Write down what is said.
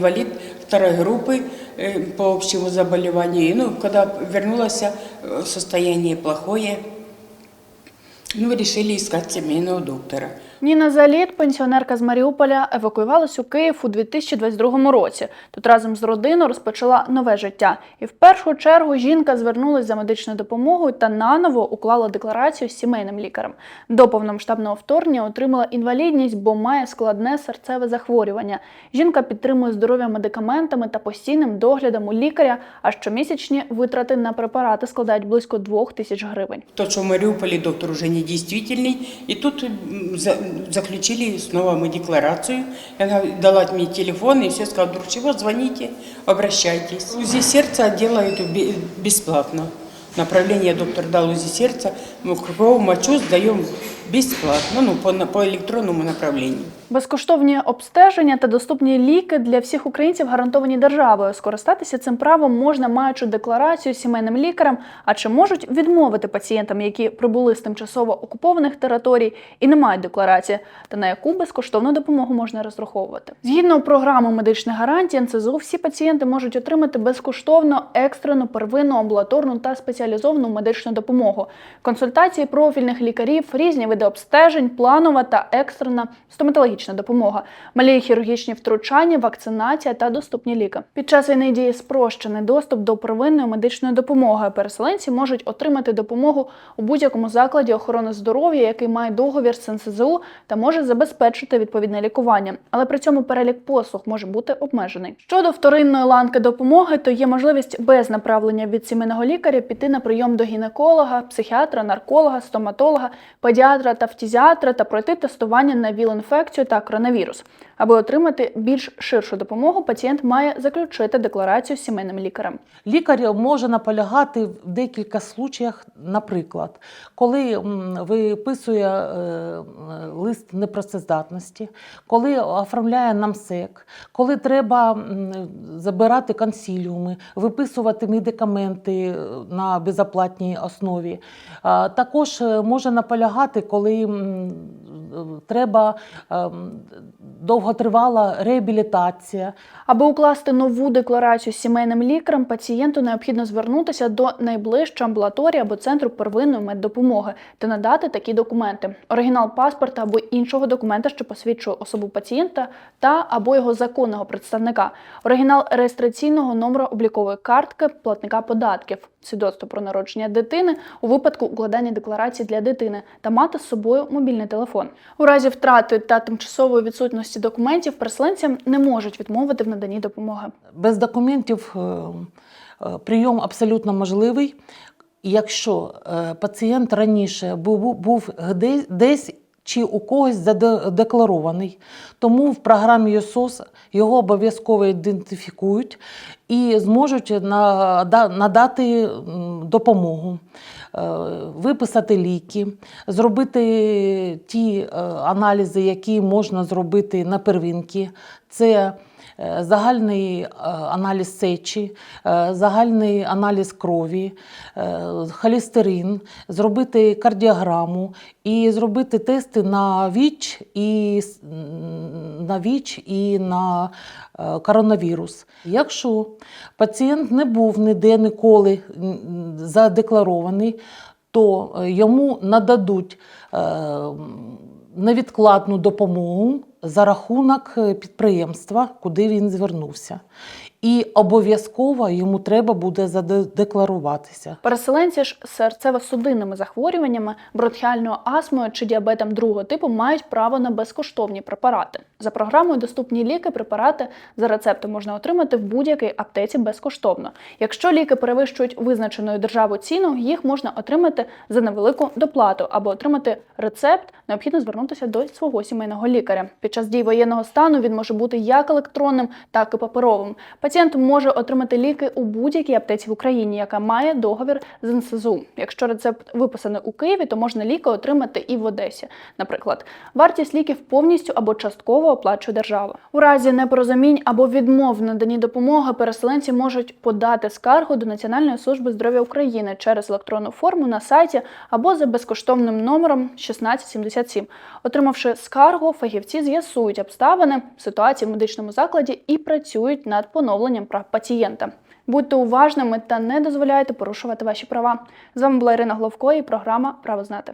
инвалид второй группы э, по общему заболеванию. И, Ну, когда вернулась, э, состояние плохое, ну, решили искать семейного доктора. Ніна Заліт, пенсіонерка з Маріуполя, евакуювалась у Київ у 2022 році. Тут разом з родиною розпочала нове життя. І в першу чергу жінка звернулася за медичною допомогою та наново уклала декларацію з сімейним лікарем. До повномасштабного вторгнення отримала інвалідність, бо має складне серцеве захворювання. Жінка підтримує здоров'я медикаментами та постійним доглядом у лікаря, а щомісячні витрати на препарати складають близько 2 тисяч гривень. То, что в Мариуполе доктор уже не действительный, и тут заключили снова мы декларацию. Она дала мне телефон, и все сказала, друг чего, звоните, обращайтесь. УЗИ сердца делают бе- бесплатно. Направление доктор дал УЗИ сердца, мы кровь, мочу сдаем бесплатно, ну, по, по электронному направлению. Безкоштовні обстеження та доступні ліки для всіх українців гарантовані державою. Скористатися цим правом можна, маючи декларацію сімейним лікарем. А чи можуть відмовити пацієнтам, які прибули з тимчасово окупованих територій і не мають декларації, та на яку безкоштовну допомогу можна розраховувати? Згідно програми медичних гарантій НСЗУ, всі пацієнти можуть отримати безкоштовно екстрену, первинну, амбулаторну та спеціалізовану медичну допомогу, консультації профільних лікарів, різні види обстежень, планова та екстрена стоматологічна допомога, малі хірургічні втручання, вакцинація та доступні ліки. Під час війни діє спрощений доступ до первинної медичної допомоги. Переселенці можуть отримати допомогу у будь-якому закладі охорони здоров'я, який має договір з НСЗУ та може забезпечити відповідне лікування. Але при цьому перелік послуг може бути обмежений. Щодо вторинної ланки допомоги, то є можливість без направлення від сімейного лікаря піти на прийом до гінеколога, психіатра, нарколога, стоматолога, педіатра та фтізіатра та пройти тестування на ВІЛ-інфекцію та коронавірус. Аби отримати більш ширшу допомогу, пацієнт має заключити декларацію сімейним лікарем. Лікар може наполягати в декілька случаях, наприклад, коли виписує е, лист непрацездатності, коли оформляє намсек, коли треба забирати консіліуми, виписувати медикаменти е, на безоплатній основі. Також е, може наполягати, коли треба ем, довготривала реабілітація. Аби укласти нову декларацію сімейним лікарем, пацієнту необхідно звернутися до найближчої амбулаторії або центру первинної меддопомоги та надати такі документи: оригінал паспорта або іншого документа, що посвідчує особу пацієнта та або його законного представника, оригінал реєстраційного номеру облікової картки платника податків, свідоцтво про народження дитини у випадку укладання декларації для дитини та мати з собою мобільний телефон. У разі втрати та тимчасової відсутності документів переселенцям не можуть відмовити в наданні допомоги. Без документів е, е, прийом абсолютно можливий. Якщо е, пацієнт раніше був, був де- десь чи у когось задекларований, тому в програмі ЄСОС його обов'язково ідентифікують і зможуть нада- надати допомогу, виписати ліки, зробити ті е, аналізи, які можна зробити на первинки. Це е, загальний е, аналіз сечі, е, загальний аналіз крові, е, холестерин, зробити кардіограму і зробити тести на ВІЧ і, на ВІЧ і на е, коронавірус. Якщо пацієнт не був ніде ніколи задекларований, то е, йому нададуть е, невідкладну допомогу за рахунок е, підприємства, куди він звернувся. І обов'язково йому треба буде задекларуватися. Переселенці ж з серцево-судинними захворюваннями, бронхіальною астмою чи діабетом другого типу мають право на безкоштовні препарати. За програмою доступні ліки, препарати за рецептом можна отримати в будь-якій аптеці безкоштовно. Якщо ліки перевищують визначеною державою ціну, їх можна отримати за невелику доплату або отримати рецепт, необхідно звернутися до свого сімейного лікаря. Під час дій воєнного стану він може бути як електронним, так і паперовим. Пацієнт може отримати ліки у будь-якій аптеці в Україні, яка має договір з НСЗУ. Якщо рецепт виписаний у Києві, то можна ліки отримати і в Одесі. Наприклад, вартість ліків повністю або частково оплачує держава. У разі непорозумінь або відмов наданні допомоги переселенці можуть подати скаргу до Національної служби здоров'я України через електронну форму на сайті або за безкоштовним номером 1677. Отримавши скаргу, фахівці з'ясують обставини ситуації в медичному закладі і працюють над поновленням прав пацієнта. Будьте уважними та не дозволяйте порушувати ваші права. З вами була Ірина Головко і програма Право знати.